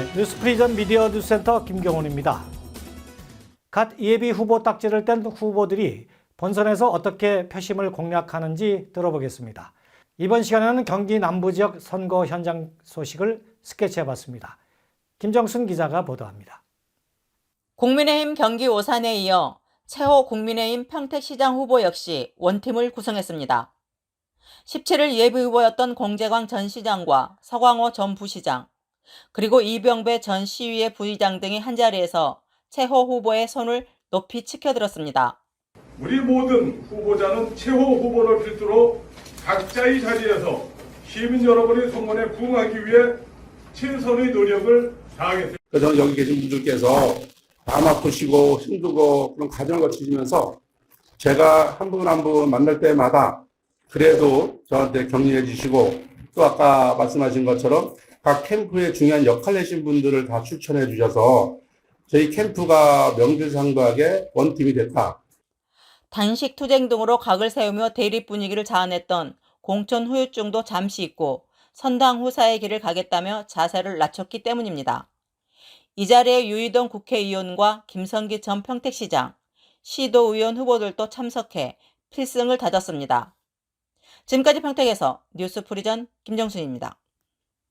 네, 뉴스프리전 미디어 뉴스센터 김경훈입니다. 갓 예비 후보 딱지를 뗀 후보들이 본선에서 어떻게 표심을 공략하는지 들어보겠습니다. 이번 시간에는 경기 남부 지역 선거 현장 소식을 스케치해봤습니다. 김정순 기자가 보도합니다. 국민의힘 경기 오산에 이어 최호 국민의힘 평택시장 후보 역시 원팀을 구성했습니다. 17일 예비 후보였던 공재광 전 시장과 서광호 전 부시장, 그리고 이병배 전 시의회 부의장 등이 한자리에서 최호 후보의 손을 높이 치켜들었습니다. 우리 모든 후보자는 최호 후보를 필두로 각자의 자리에서 시민 여러분의 성원에 부응하기 위해 최선의 노력을 다하겠습니다. 그래서 저는 여기 계신 분들께서 마음 아프시고 힘들고 그런 과정을 거치시면서 제가 한 분 한 분 만날 때마다 그래도 저한테 격려해 주시고 또 아까 말씀하신 것처럼 각 캠프에 중요한 역할 내신 분들을 다 추천해 주셔서 저희 캠프가 명실상부하게 원팀이 됐다. 단식 투쟁 등으로 각을 세우며 대립 분위기를 자아냈던 공천 후유증도 잠시 잊고 선당 후사의 길을 가겠다며 자세를 낮췄기 때문입니다. 이 자리에 유이동 국회의원과 김성기 전 평택시장, 시도의원 후보들도 참석해 필승을 다졌습니다. 지금까지 평택에서 뉴스 프리전 김정순입니다.